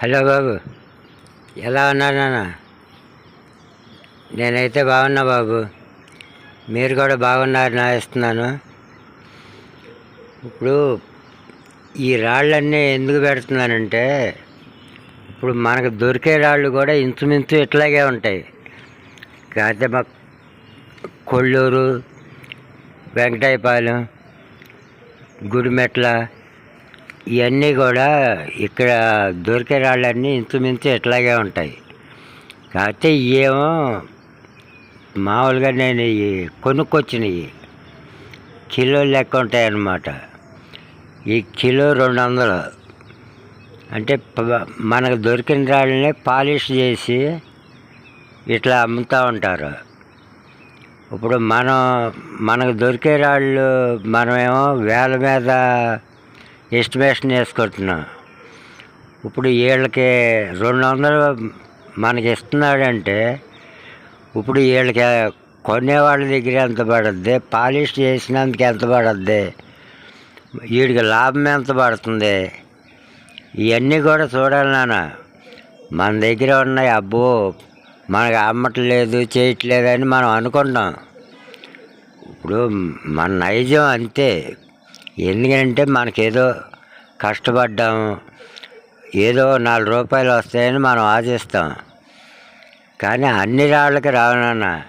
Hello బాబు. ఎలా ఉన్నారు నాన్న? నేనైతే బాగున్నా బాబు. మీరు కూడా బాగున్నారు నాయిస్తున్నాను ఇప్పుడు ఈ రాళ్ళన్నీ ఎందుకు పెడుతున్నానంటే ఇప్పుడు మనకు దొరికే రాళ్ళు కూడా ఇంచుమించు ఇట్లాగే ఉంటాయి. కాకపోతే మా కొల్లూరు వెంకటాయపాలెం గుడిమెట్ల ఇవన్నీ కూడా ఇక్కడ దొరికే రాళ్ళన్నీ ఇంచుమించు ఇట్లాగే ఉంటాయి. కాకపోతే ఏమో మామూలుగా నేను ఇవి కొనుక్కొచ్చినవి కిలో లెక్క ఉంటాయి అన్నమాట ఈ కిలో రెండు వందలు అంటే మనకు దొరికిన రాళ్ళని పాలిష్ చేసి ఇట్లా అమ్ముతూ ఉంటారు. ఇప్పుడు మనం మనకు దొరికే రాళ్ళు మనమేమో వేల మీద ఎస్టిమేషన్ వేసుకుంటున్నాం ఇప్పుడు వీళ్ళకి రెండు వందలు మనకి ఇస్తున్నాడంటే ఇప్పుడు వీళ్ళకి కొనేవాళ్ళ దగ్గర ఎంత పడుద్ది? పాలిష్ చేసినందుకు ఎంత పడుద్ది? వీడికి లాభం ఎంత పడుతుంది? ఇవన్నీ కూడా చూడాలి నాన్న. మన దగ్గర ఉన్నాయి అబ్బో మనకు అమ్మట్లేదు చేయట్లేదు అని మనం అనుకుంటాం. ఇప్పుడు మన నైజం అంతే. ఎందుకంటే మనకేదో కష్టపడ్డాము ఏదో నాలుగు రూపాయలు వస్తాయని మనం ఆశిస్తాం. కానీ అన్ని రాళ్ళకి రావనన్న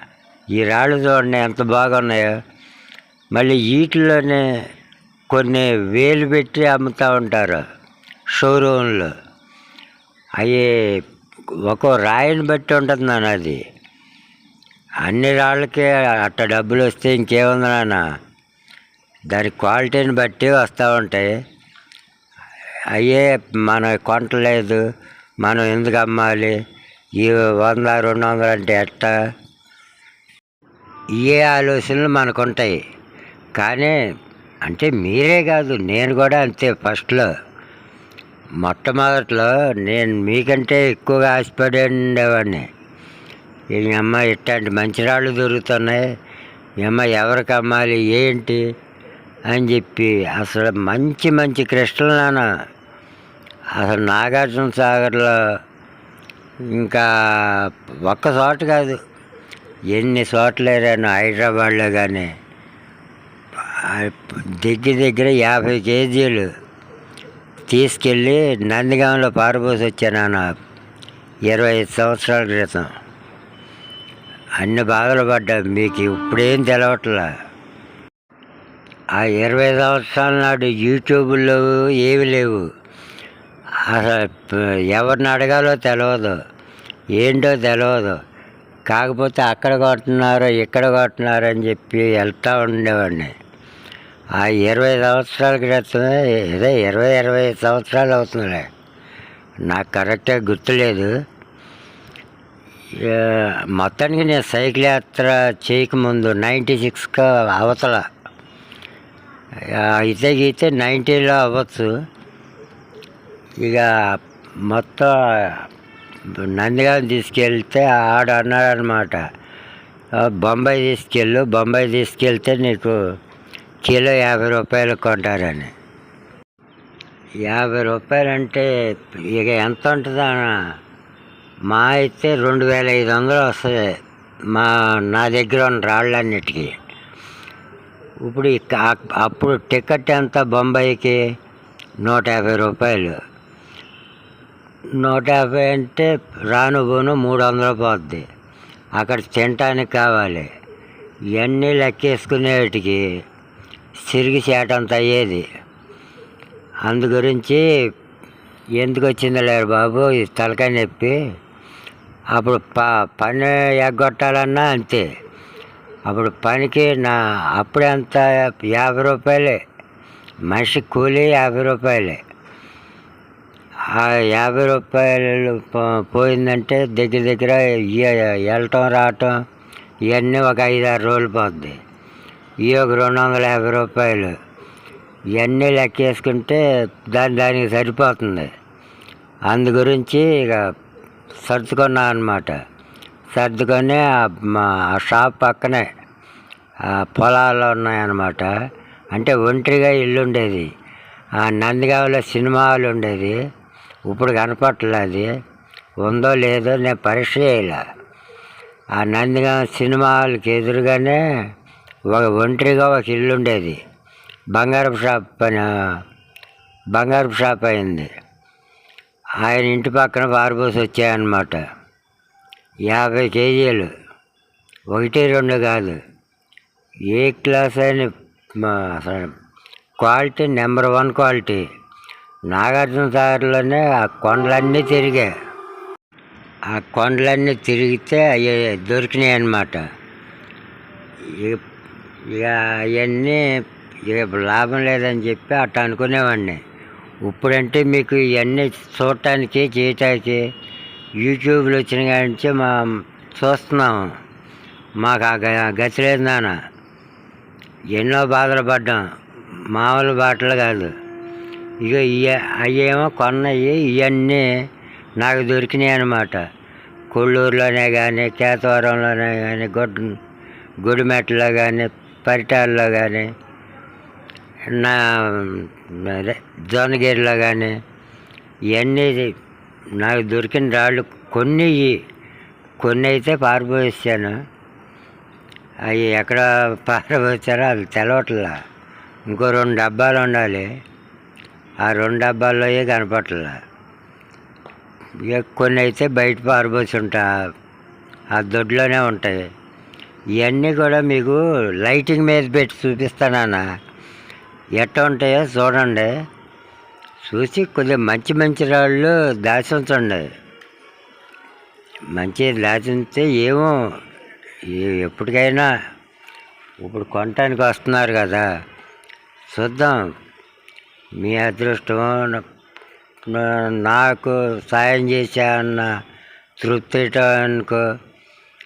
ఈ రాళ్ళు చూడండి ఎంత బాగున్నాయో. మళ్ళీ వీటిలోనే కొన్ని వేలు పెట్టి అమ్ముతూ ఉంటారు షోరూంలో. అవి ఒక్కో రాయిని బట్టి ఉంటుంది నాన్న అది. అన్ని రాళ్ళకి అట్ట డబ్బులు వస్తే ఇంకేముంది నాన్న? దాని క్వాలిటీని బట్టి వస్తూ ఉంటాయి. అయ్యే మనం కొంటలేదు మనం ఎందుకు అమ్మాలి? ఈ వంద రెండు వందలు అంటే ఎట్ట? ఇవే ఆలోచనలు మనకు ఉంటాయి కానీ అంటే మీరే కాదు నేను కూడా అంతే ఫస్ట్లో. మొట్టమొదట్లో నేను మీకంటే ఎక్కువగా ఆశపడి ఉండేవాడిని. ఈ అమ్మ ఇట్లాంటి మంచి రాళ్ళు దొరుకుతున్నాయి. ఈ అమ్మ ఎవరికి అమ్మాలి? ఏంటి? అని చెప్పి అసలు మంచి మంచి కృష్ణలు నాన్న. అసలు నాగార్జున సాగర్లో ఇంకా ఒక్క చోట కాదు ఎన్ని చోట్లేరాను హైదరాబాద్లో కానీ దగ్గర దగ్గర యాభై కేజీలు తీసుకెళ్ళి నందిగాంలో పారబోసి వచ్చాను నాన్న ఇరవై ఐదు సంవత్సరాల క్రితం. అన్ని బాధలు పడ్డా మీకు ఇప్పుడేం తెలవట్లా? ఆ ఇరవై సంవత్సరాల నాడు యూట్యూబ్లో ఏవి లేవు. అసలు ఎవరిని అడగాలో తెలియదు ఏంటో తెలియదు కాకపోతే అక్కడ కొడుతున్నారు ఇక్కడ కొడుతున్నారు అని చెప్పి వెళ్తూ ఉండేవాడిని. ఆ ఇరవై సంవత్సరాల క్రితమే ఏదో ఇరవై ఇరవై ఐదు సంవత్సరాలు అవుతుందిలే. నాకు కరెక్ట్గా గుర్తులేదు. మొత్తానికి నేను సైకిల్ యాత్ర చేయకముందు నైంటీ సిక్స్కి అవతల అయితే గీతే నైంటీలో అవ్వచ్చు. ఇక మొత్తం నందిగాని తీసుకెళ్తే ఆడ అన్నాడనమాట బొంబాయి తీసుకెళ్ళు బొంబాయి తీసుకెళ్తే నీకు కిలో యాభై రూపాయలు కొంటారని. యాభై రూపాయలు అంటే ఇక ఎంత ఉంటుందా మా అయితే రెండు వేల ఐదు వందలు వస్తుంది మా నా దగ్గర ఉన్న రాళ్ళన్నిటికీ. ఇప్పుడు అప్పుడు టికెట్ ఎంత బొంబాయికి? నూట యాభై రూపాయలు. నూట యాభై అంటే రాను పోను మూడు వందలు పోద్ది. అక్కడ తినటానికి కావాలి. ఇవన్నీ లెక్కేసుకునేటికి సిరిగి చేటంత అయ్యేది. అందు గురించి ఎందుకు వచ్చిందో లేరు బాబు ఈ తలకాయ నొప్పి. అప్పుడు ప పని ఎగ్గొట్టాలన్నా అంతే. అప్పుడు పనికి నా అప్పుడే అంత యాభై రూపాయలే. మనిషి కూలీ యాభై రూపాయలే. ఆ యాభై రూపాయలు పో- పోయిందంటే దగ్గర దగ్గర వెళ్ళటం రావటం ఇవన్నీ ఒక ఐదు ఆరు రోజులు పోద్ది. ఈ ఒక రెండు వందల యాభై రూపాయలు ఇవన్నీ లెక్కేసుకుంటే దాని దానికి సరిపోతుంది. అందు గురించి ఇక సర్దుకున్నా అనమాట సర్దుకొని ఆ మా షాప్ పక్కనే ఆ పొలాలు ఉన్నాయన్నమాట. అంటే ఒంటరిగా ఇల్లు ఉండేది. ఆ నందిగామలో సినిమా హాల్ ఉండేది. ఇప్పుడు కనపట్టలేదు అది ఉందో లేదో నేను పరీక్ష చేయలే? ఆ నందిగా సినిమా హాల్కి ఎదురుగానే ఒక ఒంటరిగా ఒక ఇల్లు ఉండేది. బంగారపు షాప్ పని బంగారపు షాప్ అయింది. ఆయన ఇంటి పక్కన పారిపోసి వచ్చాయన్నమాట. యాభై కేజీలు. ఒకటి రెండు కాదు. ఏ క్లాస్ అయిన మా quality number one quality. Nagarjuna సాగర్లోనే ఆ కొండలన్నీ తిరిగాయి. ఆ కొండలన్నీ తిరిగితే అవి దొరికినాయి అన్నమాట. ఇక ఇక అవన్నీ ఇక లాభం లేదని చెప్పి అట్లా అనుకునేవాడిని. ఇప్పుడంటే మీకు ఇవన్నీ చూడటానికి చేయటానికి యూట్యూబ్లో వచ్చిన నుంచి మా చూస్తున్నాము మాకు ఆ గ- గతి లేదు నాన్న. ఎన్నో బాధలు పడ్డాం. మామూలు బాటలు కాదు. ఇక ఇవ అవేమో కొన్నవి ఇవన్నీ నాకు దొరికినాయి అన్నమాట. కొల్లూరులోనే కానీ కేతవరంలోనే కానీ గొడ్ గుడిమెట్లో కానీ పరిటాల్లో కానీ నా జోనగిరిలో కానీ ఇవన్నీ నాకు దొరికిన రాళ్ళు కొన్ని కొన్ని అయితే పారిపోయిస్తాను అవి ఎక్కడ పారిపోతారో అది తెలవట్లా. ఇంకో రెండు డబ్బాలు ఉండాలి. ఆ రెండు డబ్బాల్లో కనపట్లా. ఇక కొన్ని అయితే బయట పారిపోసి ఉంటా. ఆ దొడ్లోనే ఉంటాయి. ఇవన్నీ కూడా మీకు లైటింగ్ మీద పెట్టి చూపిస్తానన్నా ఎట్ట ఉంటాయో చూడండి. చూసి కొద్దిగా మంచి మంచి రాళ్ళు దాచించండి. మంచి దాచి ఏమో ఏ- ఎప్పటికైనా ఇప్పుడు కొనటానికి వస్తున్నారు కదా. చూద్దాం. మీ అదృష్టం నాకు సాయం చేశా అన్న తృప్తి అనుకో.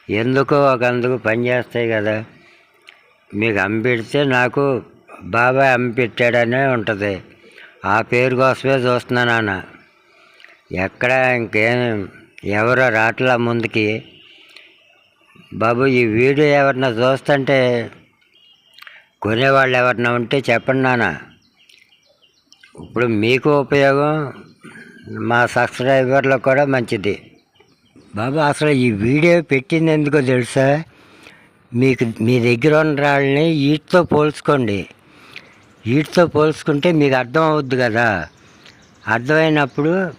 ఎందుకో ఒక అందుకు పనిచేస్తాయి కదా. మీకు అమ్మిపెడితే నాకు బాబాయ్ అమ్మిపెట్టాడనే ఉంటుంది. ఆ పేరు కోసమే చూస్తున్నాను నాన్న. ఎక్కడ ఇంకేం ఎవరో రాట్లా ముందుకి. బాబు ఈ వీడియో ఎవరన్నా చూస్తుంటే కొనేవాళ్ళు ఎవరన్నా ఉంటే చెప్పండి నాన్న. ఇప్పుడు మీకు ఉపయోగం మా సబ్స్క్రైబర్లకు కూడా మంచిది. బాబు అసలు ఈ వీడియో పెట్టింది ఎందుకో తెలుసా? మీకు మీ దగ్గర ఉన్న వాళ్ళని వీటితో పోల్చుకోండి. వీటితో పోల్చుకుంటే మీకు అర్థం అవుద్ది కదా. అర్థమైనప్పుడు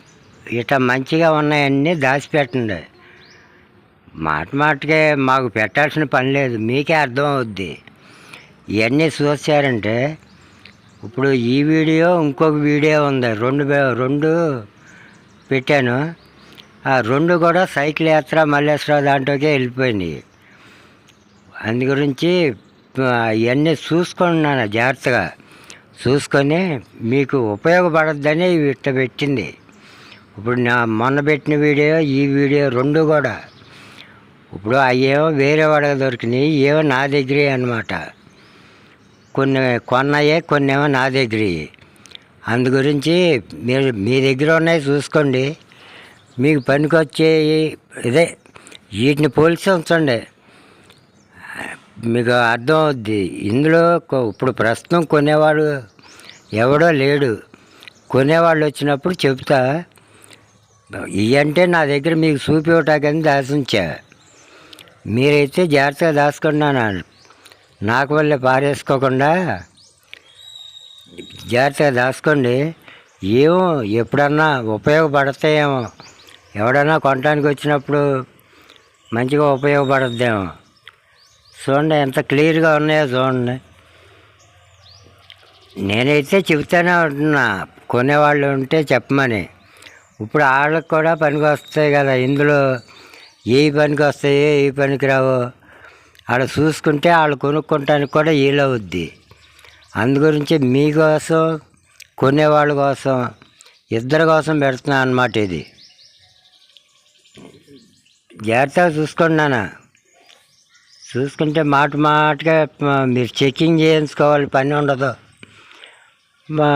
ఇట మంచిగా ఉన్నాయన్నీ దాచిపెట్టండి. మాట మాటకే మాకు పెట్టాల్సిన పని లేదు మీకే అర్థం అవుద్ది. ఇవన్నీ చూసారంటే ఇప్పుడు ఈ వీడియో ఇంకొక వీడియో ఉంది రెండు వే- రెండు పెట్టాను. ఆ రెండు కూడా సైకిల్ యాత్ర మల్లేశ్వర దాంట్లోకే వెళ్ళిపోయినాయి. అందు గురించి ఇవన్నీ చూసుకున్నాను జాగ్రత్తగా. చూసుకొని మీకు ఉపయోగపడద్దని ఇట్ట పెట్టింది. ఇప్పుడు నా మొన్న పెట్టిన వీడియో ఈ వీడియో రెండు కూడా. ఇప్పుడు అవేమో వేరే వాడికి దొరికినాయి ఏవో నా దగ్గరే అనమాట కొన్ని కొన్నాయే కొన్ని ఏమో నా దగ్గర. అందు గురించి మీరు మీ దగ్గర ఉన్నాయి చూసుకోండి. మీకు పనికొచ్చే ఇదే వీటిని పోల్చి ఉంచండి. మీకు అర్థం అవుద్ది. ఇందులో ఇప్పుడు ప్రస్తుతం కొనేవాడు ఎవడో లేడు. కొనేవాళ్ళు వచ్చినప్పుడు చెప్తా ఇవంటే నా దగ్గర మీకు చూపివటాకని దాచుంచా మీరైతే జాగ్రత్తగా దాచుకున్నాను నాకు వల్లే పారేసుకోకుండా జాగ్రత్తగా దాచుకోండి ఏమో ఎప్పుడన్నా ఉపయోగపడతాయేమో. ఎవడన్నా కొనడానికి వచ్చినప్పుడు మంచిగా ఉపయోగపడద్దేమో. చూడండి ఎంత క్లియర్గా ఉన్నాయో చూడండి. నేనైతే చెబుతానే ఉంటున్నా కొనేవాళ్ళు ఉంటే చెప్పమని. ఇప్పుడు వాళ్ళకి కూడా పనికి వస్తాయి కదా ఇందులో ఏ పనికి వస్తాయో ఏ పనికి రావు వాళ్ళు చూసుకుంటే వాళ్ళు కొనుక్కోవటానికి కూడా వీలవుద్ది. అందు గురించి మీకోసం కొనేవాళ్ళ కోసం ఇద్దరి కోసం పెడుతున్నా అన్నమాట ఇది. జాగ్రత్తగా చూసుకోండి నాన్న. చూసుకుంటే మాట మాటగా మీరు చెకింగ్ చేయించుకోవాలి పని ఉండదు. మా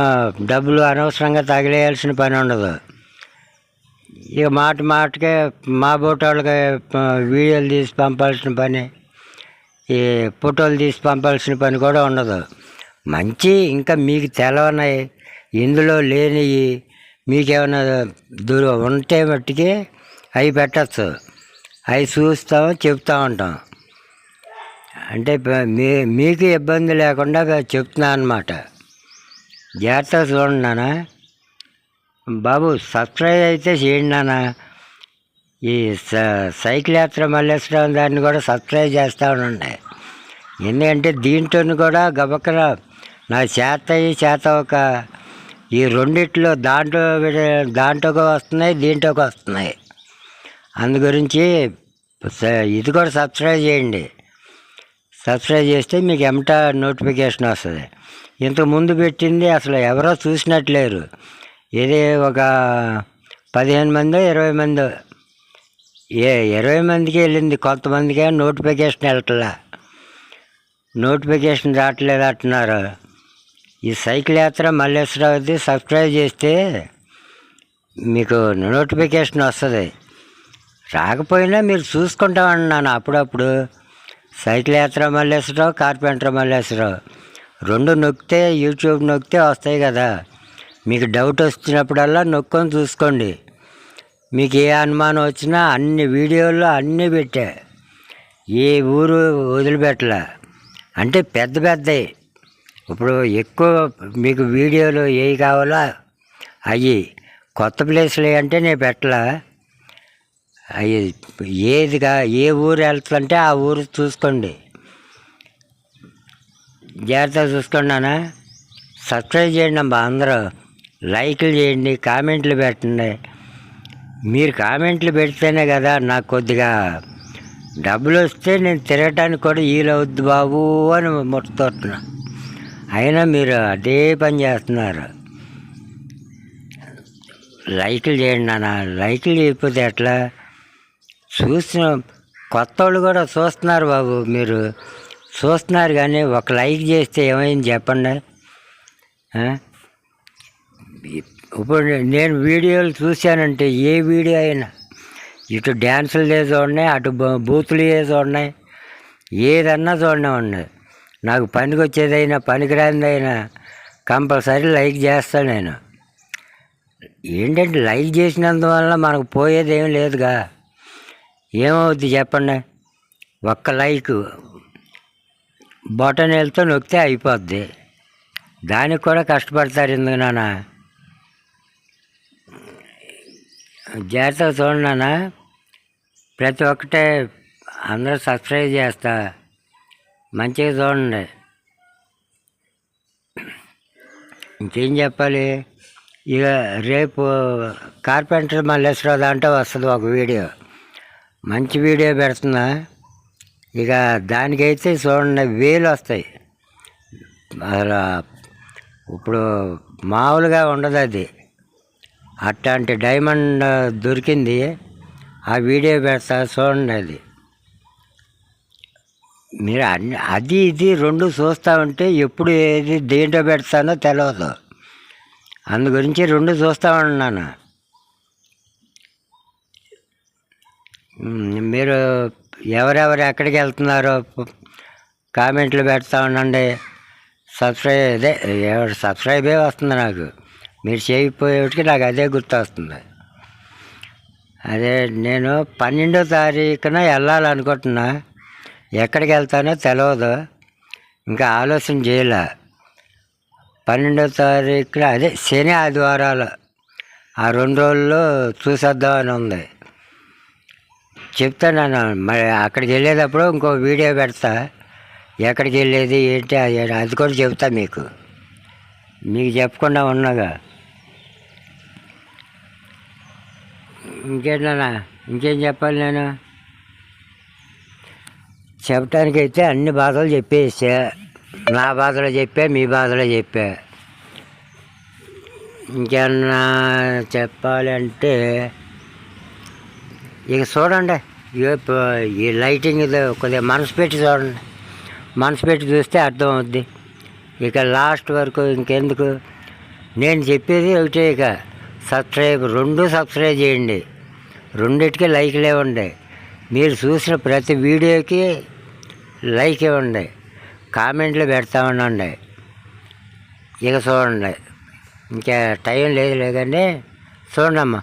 డబ్బులు అనవసరంగా తగిలేయాల్సిన పని ఉండదు. ఇక మాట మాటకే మా బోట్ వీడియోలు తీసి పంపాల్సిన పని ఈ ఫోటోలు తీసి పంపాల్సిన పని కూడా ఉండదు. మంచి ఇంకా మీకు తెలవనాయి ఇందులో లేనివి మీకేమైనా దూరం ఉంటే మట్టికి అవి పెట్టచ్చు. అవి చూస్తాం చెప్తా ఉంటాం. అంటే మీ మీకు ఇబ్బంది లేకుండా చెప్తున్నా అనమాట జాగ్రత్తగా చూడండి నాన్న. బాబు సబ్స్క్రైబ్ అయితే చేయండి నాన్న. ఈ స- సైకిల్ యాత్ర మల్లేశ్వరం దాన్ని కూడా సబ్స్క్రైబ్ చేస్తూ ఉండండి. ఎందుకంటే దీంట్లో కూడా గబక్కన నా చేత చేత ఒక ఈ రెండిట్లో దాంట్లో దాంట్లోకి వస్తున్నాయి దీంట్లోకి వస్తున్నాయి. అందు గురించి ఇది కూడా సబ్స్క్రైబ్ చేయండి. సబ్స్క్రైబ్ చేస్తే మీకు ఎమట నోటిఫికేషన్ వస్తుంది? ఇంతకు ముందు పెట్టింది అసలు ఎవరో చూసినట్లేరు. ఇది ఒక పదిహేను మందో ఇరవై మందో ఏ ఇరవై మందికి వెళ్ళింది కొంతమందికి నోటిఫికేషన్ వెళ్ళట్లా. నోటిఫికేషన్ రావట్లేదు అంటున్నారు. ఈ సైకిల్ యాత్ర మల్లేశ్వరావుది సబ్స్క్రైబ్ చేస్తే మీకు నోటిఫికేషన్ వస్తుంది. రాకపోయినా మీరు చూసుకుంటామన్నాను అప్పుడప్పుడు. సైకిల్ యాత్ర మల్లేశ్వరరావు కార్పెంటర్ మల్లేశ్వరరావు. రెండు నొక్కితే యూట్యూబ్ నొక్కితే వస్తాయి కదా. మీకు డౌట్ వచ్చినప్పుడల్లా నొక్కొని చూసుకోండి. మీకు ఏ అనుమానం వచ్చినా అన్ని వీడియోలు అన్నీ పెట్టా. ఏ ఊరు వదిలిపెట్టలే. అంటే పెద్ద పెద్దవి ఇప్పుడు ఎక్కువ మీకు వీడియోలు ఏవి కావాలో? అవి కొత్త ప్లేస్లు అంటే నేను పెట్టలా. ఏదిగా ఏ ఊరు వెళ్తుంటే ఆ ఊరు చూసుకోండి. జాగ్రత్తగా చూసుకోండి సబ్స్క్రైబ్ చేయండి అమ్మా అందరూ. లైక్లు చేయండి కామెంట్లు పెట్టండి. మీరు కామెంట్లు పెడితేనే కదా నాకు కొద్దిగా డబ్బులు వస్తే నేను తిరగటానికి కూడా వీలవద్దు బాబు అని ముట్టుతున్నా అయినా మీరు అదే పని చేస్తున్నారు. లైక్లు చేయండి నాన్న. లైక్లు చేయకపోతే ఎట్లా? చూసిన కొత్త వాళ్ళు కూడా చూస్తున్నారు బాబు మీరు. చూస్తున్నారు కానీ ఒక లైక్ చేస్తే ఏమైంది చెప్పండి. ఇప్పుడు నేను వీడియోలు చూశానంటే ఏ వీడియో అయినా. ఇటు డ్యాన్సులు చూడండి అటు బూ- బూతులు చూడండి ఏదన్నా చూడనివ్వండి నాకు పనికి వచ్చేదైనా పనికిరానిదైనా కంపల్సరీ లైక్ చేస్తాను నేను. ఏంటంటే లైక్ చేసినందువల్ల మనకు పోయేది ఏం లేదుగా. ఏమవుద్ది చెప్పండి? ఒక్క లైక్ బటన్ వెళ్తే నొక్కితే అయిపోద్ది. దానికి కూడా కష్టపడతారు ఎందుకు నాన్న? జాగ్రత్తగా చూడండి నాన్న. ప్రతి ఒక్కటే అందరూ సబ్స్క్రైబ్ చేస్తా. మంచిగా చూడండి. ఇంకేం చెప్పాలి? ఇక రేపు కార్పెంటర్ మల్లేశ్వరరావు దాంట్లో వస్తుంది ఒక వీడియో. మంచి వీడియో పెడుతున్నా. ఇక దానికైతే చూడండి వేలు వస్తాయి. అసలు ఇప్పుడు మామూలుగా ఉండదు అది. అట్లాంటి డైమండ్ దొరికింది. ఆ వీడియో పెడతా చూడండి అది. మీరు అన్ని అది ఇది రెండు చూస్తూ ఉంటే ఎప్పుడు ఏది దేంట్లో పెడతానో తెలియదు అందు గురించి రెండు చూస్తూ ఉన్నాను. మీరు ఎవరెవరు ఎక్కడికి వెళ్తున్నారో కామెంట్లు పెడతా ఉండండి. సబ్స్క్రైబ్ అదే ఎవరు సబ్స్క్రైబే వస్తుంది నాకు. మీరు చేయకపోయేటికి నాకు అదే గుర్తు వస్తుంది అదే నేను పన్నెండో తారీఖున వెళ్ళాలనుకుంటున్నా. ఎక్కడికి వెళ్తానో తెలియదు ఇంకా ఆలోచన చేయలే. పన్నెండో తారీఖున అదే శని ఆదివారాలు. ఆ రెండు రోజుల్లో చూసేద్దామని ఉంది. చెప్తాను మరి అక్కడికి వెళ్ళేటప్పుడు ఇంకో వీడియో పెడతా. ఎక్కడికి వెళ్ళేది ఏంటి అది అది కూడా చెప్తా మీకు. మీకు చెప్పకుండా ఉన్నాగా. ఇంకేంటన్నా ఇంకేం చెప్పాలి నేను? చెప్పడానికైతే అన్ని బాధలు చెప్పేసా. నా బాధలు చెప్పా మీ బాధలు చెప్పా. ఇంకేమన్నా చెప్పాలంటే ఇక చూడండి ఈ లైటింగ్ కొద్దిగా మనసు పెట్టి చూడండి. మనసు పెట్టి చూస్తే అర్థం అవుద్ది ఇక లాస్ట్ వరకు ఇంకెందుకు? నేను చెప్పేది ఒకటే ఇక సబ్స్క్రైబ్ రెండు సబ్స్క్రైబ్ చేయండి. రెండిటికి లైక్లు ఇవ్వండి. మీరు చూసిన ప్రతి వీడియోకి లైక్ ఇవ్వండి. కామెంట్లు పెడతామనండి ఇక చూడండి. ఇంకా టైం లేదు లేదండి. చూడండి అమ్మా